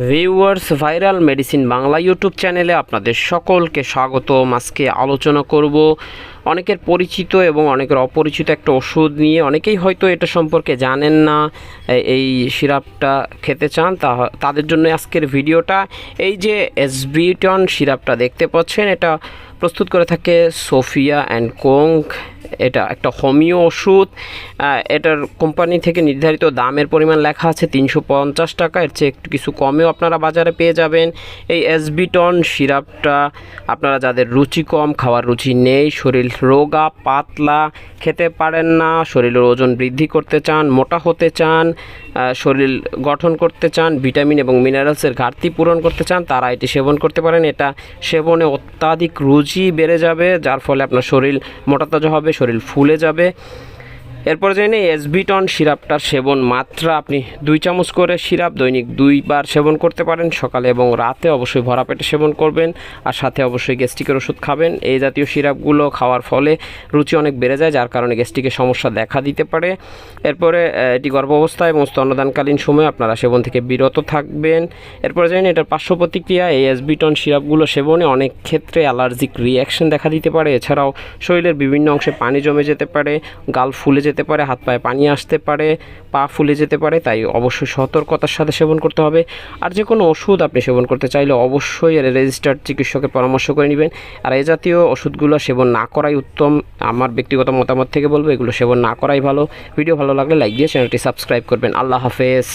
Viewers, viral medicine Bangla YouTube চ্যানেলে আপনাদের সকলকে স্বাগত আজকে আলোচনা করব অনেকের পরিচিত এবং অনেকের অপরিচিত একটা ওষুধ নিয়ে। অনেকেই হয়তো এটা সম্পর্কে জানেন না এই সিরাপটা খেতে চান, তা, তাদের জন্য আজকের ভিডিওটা। এই যে এসবিটন সিরাপটা দেখতে পাচ্ছেন, এটা প্রস্তুত করে থাকে সোফিয়া অ্যান্ড কোং এটা একটা হোমিও ওষুধ। এটার কোম্পানি থেকে নির্ধারিত দামের পরিমাণ লেখা আছে তিনশো পঞ্চাশ টাকা। এর চেয়ে একটু কিছু কমেও আপনারা বাজারে পেয়ে যাবেন। এই এসবিটন সিরাপটা আপনারা যাদের রুচি কম, খাওয়ার রুচি নেই, শরীর রোগা, পাতলা, খেতে পারেন না, শরীরের ওজন বৃদ্ধি করতে চান, মোটা হতে চান শরীর গঠন করতে চান, ভিটামিন এবং মিনারেলসের ঘাটতি পূরণ করতে চান, তারা এটি সেবন করতে পারেন। এটা সেবনে অত্যাধিক রুচি বেড়ে যাবে, যার ফলে আপনার শরীর মোটাতাজা হবে শরীর ফুলে যাবে। এরপরে জেনে এসবিটন সিরাপটার সেবন মাত্রা। আপনি দুই চামচ করে সিরাপ দৈনিক দুইবার সেবন করতে পারেন সকালে এবং রাতে অবশ্যই ভরা পেটে সেবন করবেন আর সাথে অবশ্যই গ্যাস্ট্রিকের ওষুধ খাবেন। এই জাতীয় সিরাপগুলো খাওয়ার ফলে রুচি অনেক বেড়ে যায়, যার কারণে গ্যাস্ট্রিকের সমস্যা দেখা দিতে পারে। এরপরে এটি গর্ভাবস্থায় এবং স্তন্যদানকালীন সময়ে আপনারা সেবন থেকে বিরত থাকবেন। এরপরে জানেন এটার পার্শ্ব প্রতিক্রিয়া, এই এসবিটন সিরাপগুলো সেবনে অনেক ক্ষেত্রে অ্যালার্জিক রিয়াকশন দেখা দিতে পারে। এছাড়াও শরীরের বিভিন্ন অংশে পানি জমে যেতে পারে, গাল ফুলে যেতে পারে, হাত পায়ে পানি আসতে পারে, পা ফুলে যেতে পারে, তাই অবশ্যই সতর্কতার সাথে সেবন করতে হবে। আর যে কোনো ওষুধ আপনি সেবন করতে চাইলে অবশ্যই রেজিস্টার্ড চিকিৎসকের পরামর্শ করে নেবেন। আর এ জাতীয় ওষুধগুলো সেবন না করাই উত্তম। আমার ব্যক্তিগত মতামত থেকে বলব, এগুলো সেবন না করাই ভালো। ভিডিও ভালো লাগলে লাইক দিয়ে চ্যানেলটি সাবস্ক্রাইব করবেন। আল্লাহ হাফেজ।